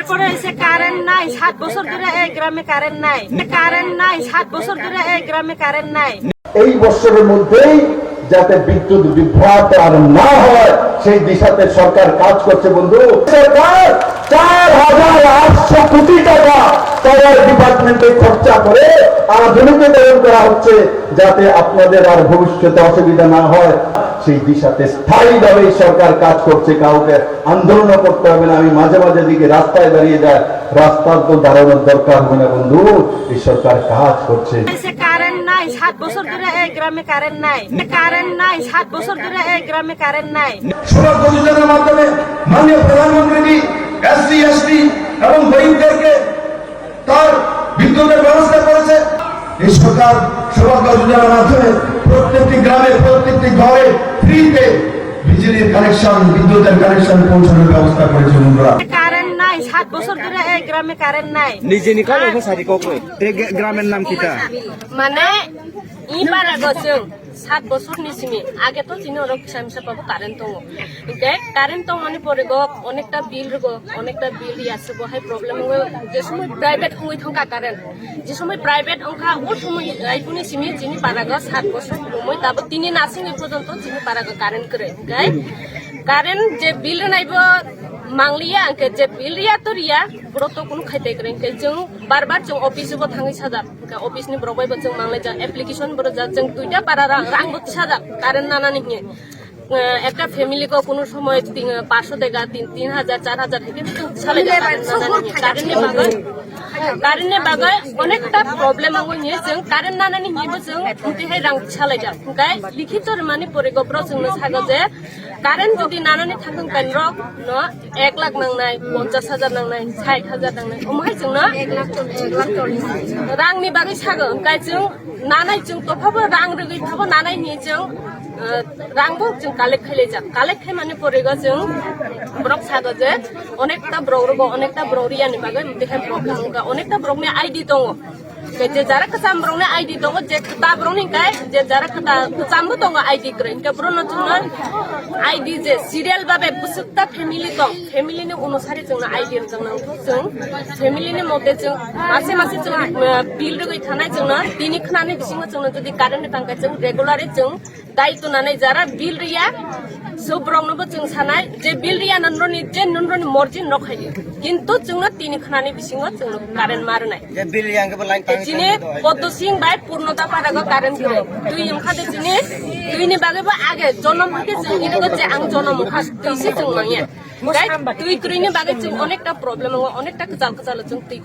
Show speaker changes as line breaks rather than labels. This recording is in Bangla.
এরপরে এসে কারেন্ট নাই, সাত বছর ধরে এই গ্রামে কারেন্ট নাই। কারেন্ট নাই, সাত বছর ধরে এই গ্রামে কারেন্ট নাই।
এই বছরের মধ্যেই যাতে বিদ্যুৎ বিভ্রাট আর না হয়, সেই দিশাতে সরকার কাজ করছে, বন্ধু। সরকার চার হাজার আটশো কোটি টাকা পাওয়ার ডিপার্টমেন্টে খরচা করে আধুনিকীকরণ করা হচ্ছে, যাতে আপনাদের আর ভবিষ্যতে অসুবিধা না হয়। সেই দিশাতে স্থায়ীভাবে সরকার কাজ করছে কাউকে আন্দোলন করতে হবে না। আমি মাঝে মাঝে দিকে রাস্তায় দাঁড়িয়ে যায় রাস্তার তো দাঁড়ানোর দরকার হবে না বন্ধু এই সরকার কাজ করছে।
নাই সাত বছর ধরে এই গ্রামে কারেন্ট নাই। কারেন্ট নাই সাত বছর ধরে এই গ্রামে কারেন্ট নাই।
সৌরভ যোজনার মাধ্যমে মাননীয় প্রধানমন্ত্রী এসসি এসটি এবং গরিবদেরকে তার বিদ্যুতের ব্যবস্থা করেছে। এই সরকার সৌরভ যোজনার মাধ্যমে প্রত্যেকটি গ্রামে প্রত্যেকটি ঘরে ফ্রিতে বিজলির কানেকশন বিদ্যুতের কানেকশন পৌঁছানোর ব্যবস্থা করেছে বন্ধুরা।
কারেন্ট নাই সাত বছর ধরে এই গ্রামে কারেন্ট নাই।
নিজে নিকাল গ্রামের নাম কিটা?
মানে ই বারা গছং সাত বছর নিছিমি। আগে তো চিনি ওরা সামসা পাবো কারেন্ট তো দেখ কারেন্ট তো মানে পরে গো অনেকটা বিল গো অনেকটা বিল আছে গো হাই প্রবলেম যে সময় প্রাইভেট হই থাকা কারেন্ট যে সময় প্রাইভেট অঙ্কা ও সময় রাইফু সিমি চিনি পারা গো সাত বছর সময় তারপর তিনি নাসিনি পর্যন্ত চিনি পারা গো কারেন্ট করে গাই কারেন্ট যে বিল নাইব মাংলিয়া আঙ্কে যে বিলিয়া তরিয়া ব্রত কোনো খাইতে গেলেন। যেন বারবার যেন অফিসেবো থাঙি সাজাব অফিসনি ব্রবাইবো যেন মাংলাই যা এপ্লিকেশন বড় যা যেন দুইটা পারা রাং রাং সাজাব কারেন্ট নানা নিহিয়ে একটা ফ্যামিলিকে কোনো সময় পাঁচশো টাকা তিন তিন হাজার চার হাজার থেকে সালে বাগায় হ্যাঁ, অনেকটা প্রবলেম আঙুল নিয়েছেন কারেন্ট না নানি নিব যেন খুঁটিহাই রাং সালাইটা গাই লিখিত মানে পরিকল্পনা जोंनो सागो जे কারেন্ট যদি নানানি থাকুন কেন্দ্র ন এক লাখ নাংনাই পঞ্চাশ হাজার নাংনাই ষাট হাজার নাংনাই ওমাই जों ना রাংনি বাগै सागो जों नानाय जों रां रोगै थाबो जों রাংব जों কালেক খাইলে যা কালেক খাই মানে পরে গো जों ব্রক সাগো যে অনেকটা ব্রক রব অনেকটা ব্ররিয়ানি বাগে দেখে প্রবলেম গা অনেকটা ব্রক নে আইডি দং যে যারা কাসাম ব্রক নে আইডি দং যে তা ব্রক নে গায়, যে যারা কাতা কাসাম দং আইডি করে। কে ব্রক ন জুন আইডি যে সিরিয়াল ভাবে বুসুকটা ফ্যামিলি দং, ফ্যামিলি নে অনুসারে जों আইডি जों নাও जों ফ্যামিলি নে মতে जों মাসে মাসে जों বিল রগই থানায় जों না খানানে বিসিমো जों যদি কারেন্ট টাঙ্কা जों রেগুলারে जों দায়িত্ব নানাই যারা। বিল রিয়া সব রংনব চিং সানাই যে বিল রিয়া নন্দ্রনি যে নন্দ্রনি মর্জি নখাই কিন্তু চিংনো তিনি খানানি বিসিংও চিংনো কারেন্ট মার নাই। চিনে পদ্ম সিং বাই পূর্ণতা পারাগ কারেন্ট গিরে তুই এমখাতে চিনে তুইনি বাগে আগে। জনম হতে চিনি যে আং জন্ম খাস তুইসে চিং মাইয়া তুই তুইনি বাগে অনেকটা প্রবলেম অনেকটা কাজাল কাজাল তুই